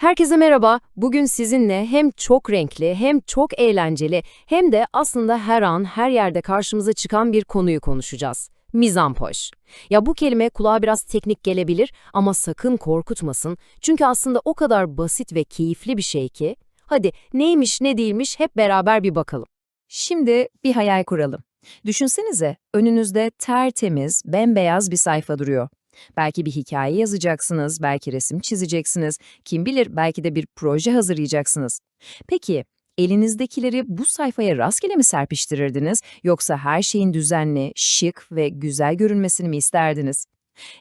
Herkese merhaba. Bugün sizinle hem çok renkli, hem çok eğlenceli, hem de aslında her an, her yerde karşımıza çıkan bir konuyu konuşacağız. Mizampoş. Ya bu kelime kulağa biraz teknik gelebilir ama sakın korkutmasın. Çünkü aslında o kadar basit ve keyifli bir şey ki. Hadi neymiş ne değilmiş hep beraber bir bakalım. Şimdi bir hayal kuralım. Düşünsenize, önünüzde tertemiz, bembeyaz bir sayfa duruyor. Belki bir hikaye yazacaksınız, belki resim çizeceksiniz, kim bilir belki de bir proje hazırlayacaksınız. Peki, elinizdekileri bu sayfaya rastgele mi serpiştirirdiniz yoksa her şeyin düzenli, şık ve güzel görünmesini mi isterdiniz?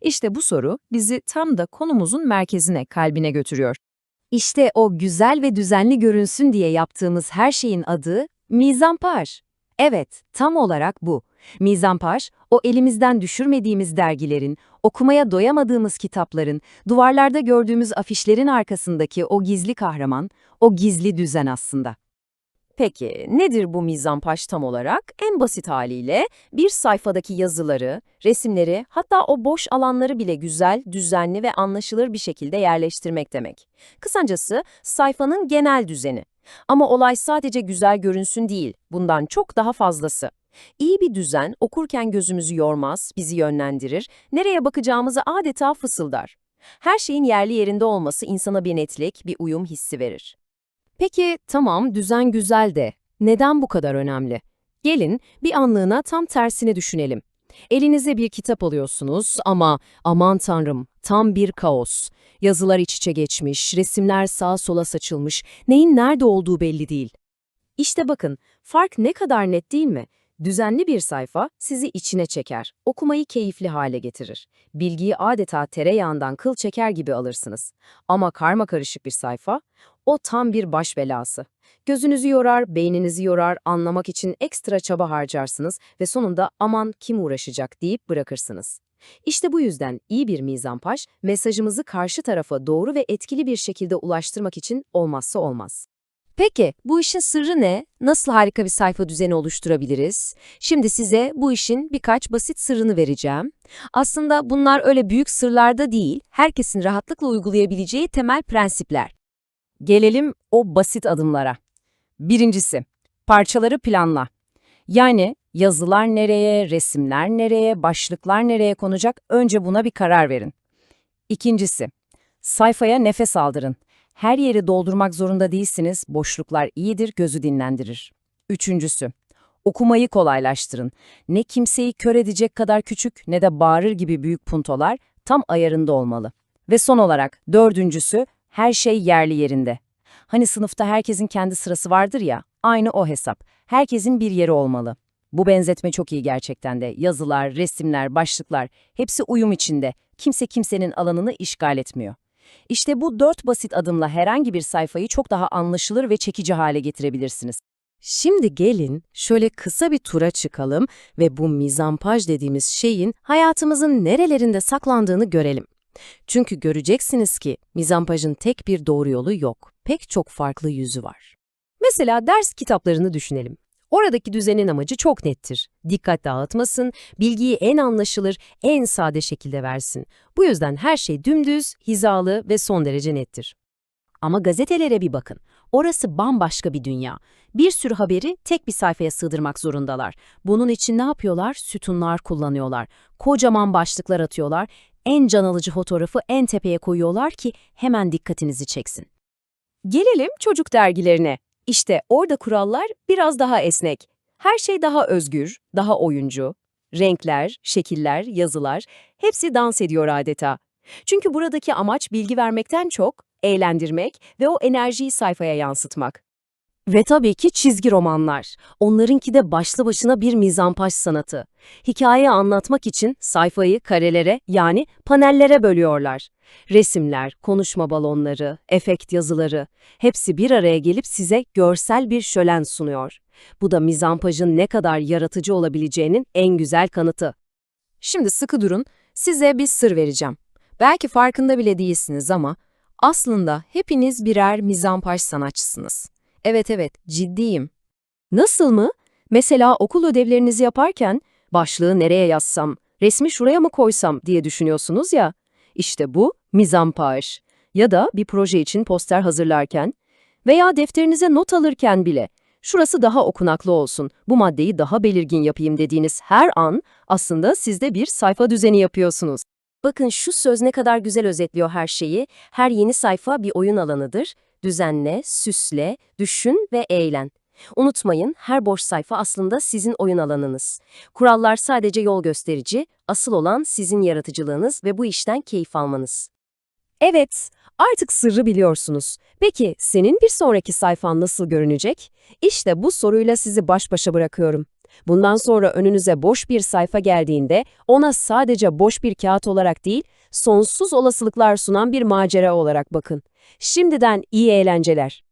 İşte bu soru bizi tam da konumuzun merkezine, kalbine götürüyor. İşte o güzel ve düzenli görünsün diye yaptığımız her şeyin adı mizampaj. Evet, tam olarak bu. Mizampaj, o elimizden düşürmediğimiz dergilerin, okumaya doyamadığımız kitapların, duvarlarda gördüğümüz afişlerin arkasındaki o gizli kahraman, o gizli düzen aslında. Peki, nedir bu mizampaj tam olarak? En basit haliyle bir sayfadaki yazıları, resimleri, hatta o boş alanları bile güzel, düzenli ve anlaşılır bir şekilde yerleştirmek demek. Kısacası sayfanın genel düzeni. Ama olay sadece güzel görünsün değil, bundan çok daha fazlası. İyi bir düzen okurken gözümüzü yormaz, bizi yönlendirir, nereye bakacağımızı adeta fısıldar. Her şeyin yerli yerinde olması insana bir netlik, bir uyum hissi verir. Peki tamam düzen güzel de neden bu kadar önemli? Gelin bir anlığına tam tersini düşünelim. Elinize bir kitap alıyorsunuz ama aman tanrım tam bir kaos. Yazılar iç içe geçmiş, resimler sağa sola saçılmış, neyin nerede olduğu belli değil. İşte bakın, fark ne kadar net değil mi? Düzenli bir sayfa sizi içine çeker, okumayı keyifli hale getirir. Bilgiyi adeta tereyağından kıl çeker gibi alırsınız. Ama karma karışık bir sayfa, o tam bir baş belası. Gözünüzü yorar, beyninizi yorar, anlamak için ekstra çaba harcarsınız ve sonunda aman kim uğraşacak deyip bırakırsınız. İşte bu yüzden iyi bir mizampaj, mesajımızı karşı tarafa doğru ve etkili bir şekilde ulaştırmak için olmazsa olmaz. Peki, bu işin sırrı ne? Nasıl harika bir sayfa düzeni oluşturabiliriz? Şimdi size bu işin birkaç basit sırrını vereceğim. Aslında bunlar öyle büyük sırlarda değil, herkesin rahatlıkla uygulayabileceği temel prensipler. Gelelim o basit adımlara. Birincisi, parçaları planla. Yani yazılar nereye, resimler nereye, başlıklar nereye konacak önce buna bir karar verin. İkincisi, sayfaya nefes aldırın. Her yeri doldurmak zorunda değilsiniz, boşluklar iyidir, gözü dinlendirir. Üçüncüsü, okumayı kolaylaştırın. Ne kimseyi kör edecek kadar küçük ne de bağırır gibi büyük puntolar tam ayarında olmalı. Ve son olarak dördüncüsü, her şey yerli yerinde. Hani sınıfta herkesin kendi sırası vardır ya, aynı o hesap. Herkesin bir yeri olmalı. Bu benzetme çok iyi gerçekten de. Yazılar, resimler, başlıklar hepsi uyum içinde. Kimse kimsenin alanını işgal etmiyor. İşte bu dört basit adımla herhangi bir sayfayı çok daha anlaşılır ve çekici hale getirebilirsiniz. Şimdi gelin şöyle kısa bir tura çıkalım ve bu mizampaj dediğimiz şeyin hayatımızın nerelerinde saklandığını görelim. Çünkü göreceksiniz ki mizampajın tek bir doğru yolu yok. Pek çok farklı yüzü var. Mesela ders kitaplarını düşünelim. Oradaki düzenin amacı çok nettir. Dikkat dağıtmasın, bilgiyi en anlaşılır, en sade şekilde versin. Bu yüzden her şey dümdüz, hizalı ve son derece nettir. Ama gazetelere bir bakın. Orası bambaşka bir dünya. Bir sürü haberi tek bir sayfaya sığdırmak zorundalar. Bunun için ne yapıyorlar? Sütunlar kullanıyorlar. Kocaman başlıklar atıyorlar. En can alıcı fotoğrafı en tepeye koyuyorlar ki hemen dikkatinizi çeksin. Gelelim çocuk dergilerine. İşte orada kurallar biraz daha esnek. Her şey daha özgür, daha oyuncu. Renkler, şekiller, yazılar hepsi dans ediyor adeta. Çünkü buradaki amaç bilgi vermekten çok eğlendirmek ve o enerjiyi sayfaya yansıtmak. Ve tabii ki çizgi romanlar. Onlarınki de başlı başına bir mizampaj sanatı. Hikaye anlatmak için sayfayı karelere yani panellere bölüyorlar. Resimler, konuşma balonları, efekt yazıları hepsi bir araya gelip size görsel bir şölen sunuyor. Bu da mizampajın ne kadar yaratıcı olabileceğinin en güzel kanıtı. Şimdi sıkı durun, size bir sır vereceğim. Belki farkında bile değilsiniz ama aslında hepiniz birer mizampaj sanatçısınız. Evet evet, ciddiyim. Nasıl mı? Mesela okul ödevlerinizi yaparken başlığı nereye yazsam, resmi şuraya mı koysam diye düşünüyorsunuz ya. İşte bu mizampaj. ya da bir proje için poster hazırlarken veya defterinize not alırken bile şurası daha okunaklı olsun, bu maddeyi daha belirgin yapayım dediğiniz her an aslında sizde bir sayfa düzeni yapıyorsunuz. Bakın şu söz ne kadar güzel özetliyor her şeyi. Her yeni sayfa bir oyun alanıdır. Düzenle, süsle, düşün ve eğlen. Unutmayın, her boş sayfa aslında sizin oyun alanınız. Kurallar sadece yol gösterici, asıl olan sizin yaratıcılığınız ve bu işten keyif almanız. Evet, artık sırrı biliyorsunuz. Peki senin bir sonraki sayfan nasıl görünecek? İşte bu soruyla sizi baş başa bırakıyorum. Bundan sonra önünüze boş bir sayfa geldiğinde ona sadece boş bir kağıt olarak değil, sonsuz olasılıklar sunan bir macera olarak bakın. Şimdiden iyi eğlenceler.